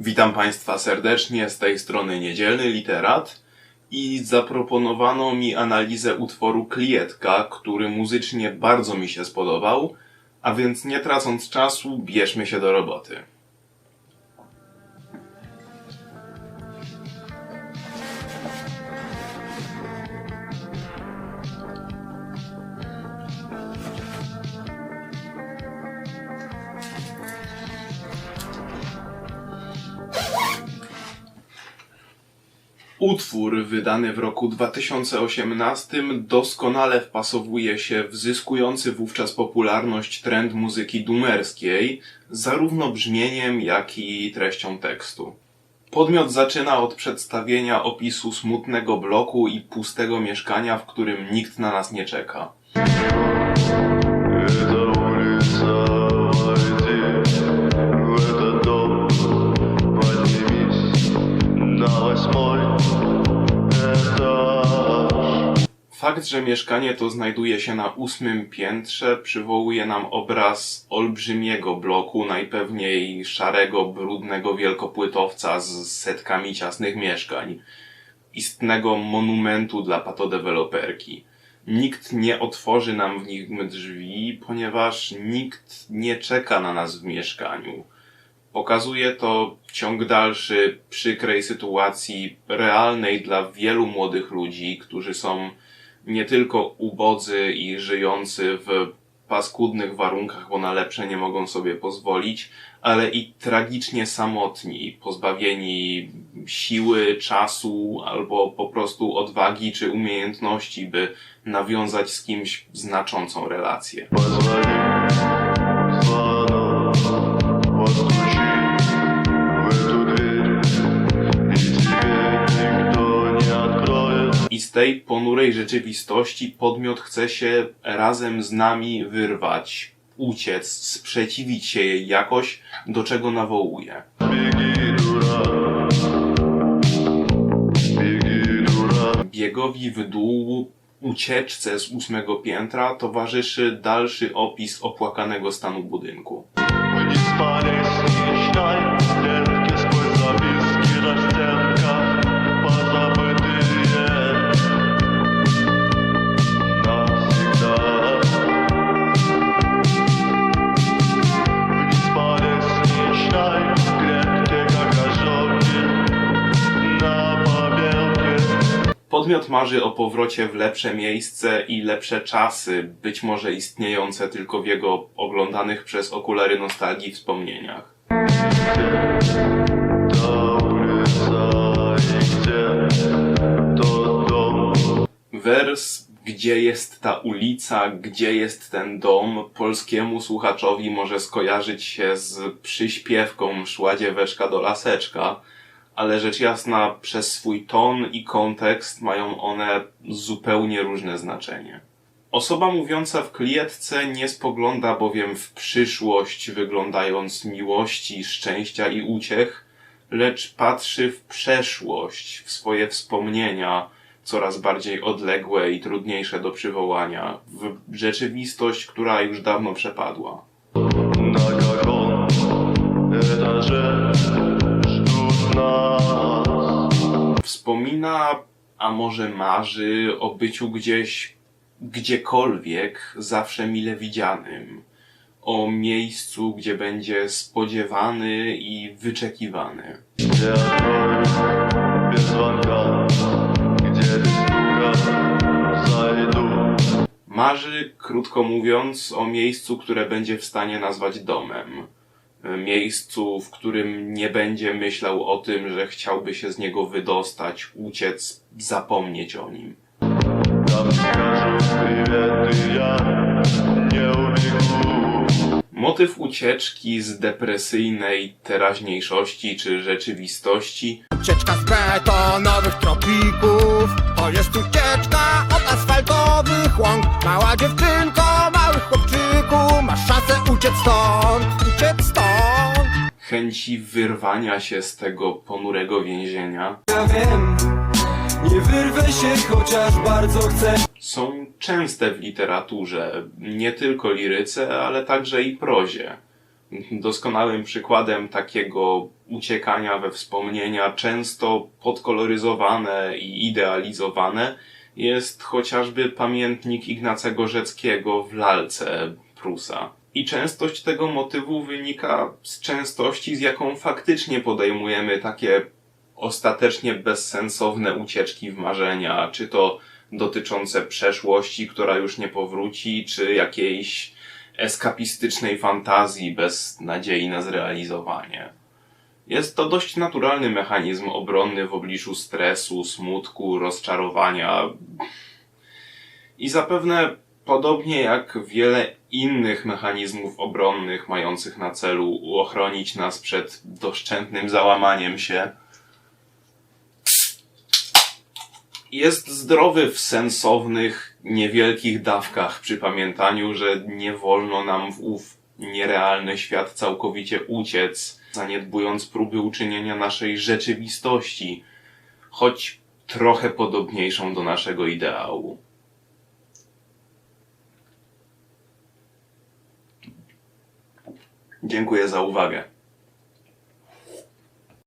Witam Państwa serdecznie z tej strony Niedzielny Literat i zaproponowano mi analizę utworu Klietka, który muzycznie bardzo mi się spodobał, a więc nie tracąc czasu, bierzmy się do roboty. Utwór wydany w roku 2018 doskonale wpasowuje się w zyskujący wówczas popularność trend muzyki dumerskiej, zarówno brzmieniem, jak i treścią tekstu. Podmiot zaczyna od przedstawienia opisu smutnego bloku i pustego mieszkania, w którym nikt na nas nie czeka. Fakt, że mieszkanie to znajduje się na ósmym piętrze, przywołuje nam obraz olbrzymiego bloku, najpewniej szarego, brudnego wielkopłytowca z setkami ciasnych mieszkań. Istnego monumentu dla patodeweloperki. Nikt nie otworzy nam w nich drzwi, ponieważ nikt nie czeka na nas w mieszkaniu. Pokazuje to ciąg dalszy przykrej sytuacji realnej dla wielu młodych ludzi, którzy są nie tylko ubodzy i żyjący w paskudnych warunkach, bo na lepsze nie mogą sobie pozwolić, ale i tragicznie samotni, pozbawieni siły, czasu albo po prostu odwagi czy umiejętności, by nawiązać z kimś znaczącą relację. tej ponurej rzeczywistości podmiot chce się razem z nami wyrwać, uciec, sprzeciwić się jej jakoś, do czego nawołuje. Biegowi w dół ucieczce z ósmego piętra towarzyszy dalszy opis opłakanego stanu budynku. Podmiot marzy o powrocie w lepsze miejsce i lepsze czasy, być może istniejące tylko w jego oglądanych przez okulary nostalgii wspomnieniach. Wers gdzie jest ta ulica, gdzie jest ten dom, polskiemu słuchaczowi może skojarzyć się z przyśpiewką Szładzie Weszka do Laseczka, ale rzecz jasna przez swój ton i kontekst mają one zupełnie różne znaczenie. Osoba mówiąca w klietce nie spogląda bowiem w przyszłość, wyglądając miłości, szczęścia i uciech, lecz patrzy w przeszłość, w swoje wspomnienia, coraz bardziej odległe i trudniejsze do przywołania, w rzeczywistość, która już dawno przepadła. a może marzy o byciu gdzieś, gdziekolwiek, zawsze mile widzianym, o miejscu, gdzie będzie spodziewany i wyczekiwany. Marzy, krótko mówiąc, o miejscu, które będzie w stanie nazwać domem E, miejscu, w którym nie będzie myślał o tym, że chciałby się z niego wydostać, uciec, zapomnieć o nim. Motyw ucieczki z depresyjnej teraźniejszości czy rzeczywistości. Ucieczka z betonowych tropików, to jest ucieczka od asfaltowych łąk. Mała dziewczynko, małych chłopczyku, masz szansę uciec stąd, uciec stąd chęci wyrwania się z tego ponurego więzienia Ja wiem, nie wyrwę się, chociaż bardzo chcę. są częste w literaturze, nie tylko liryce, ale także i prozie. Doskonałym przykładem takiego uciekania we wspomnienia, często podkoloryzowane i idealizowane, jest chociażby pamiętnik Ignacego Rzeckiego w lalce Prusa. I częstość tego motywu wynika z częstości, z jaką faktycznie podejmujemy takie ostatecznie bezsensowne ucieczki w marzenia, czy to dotyczące przeszłości, która już nie powróci, czy jakiejś eskapistycznej fantazji bez nadziei na zrealizowanie. Jest to dość naturalny mechanizm obronny w obliczu stresu, smutku, rozczarowania i zapewne podobnie jak wiele innych mechanizmów obronnych mających na celu uchronić nas przed doszczętnym załamaniem się, jest zdrowy w sensownych, niewielkich dawkach przy pamiętaniu, że nie wolno nam w ów nierealny świat całkowicie uciec, zaniedbując próby uczynienia naszej rzeczywistości, choć trochę podobniejszą do naszego ideału. Dziękuję za uwagę.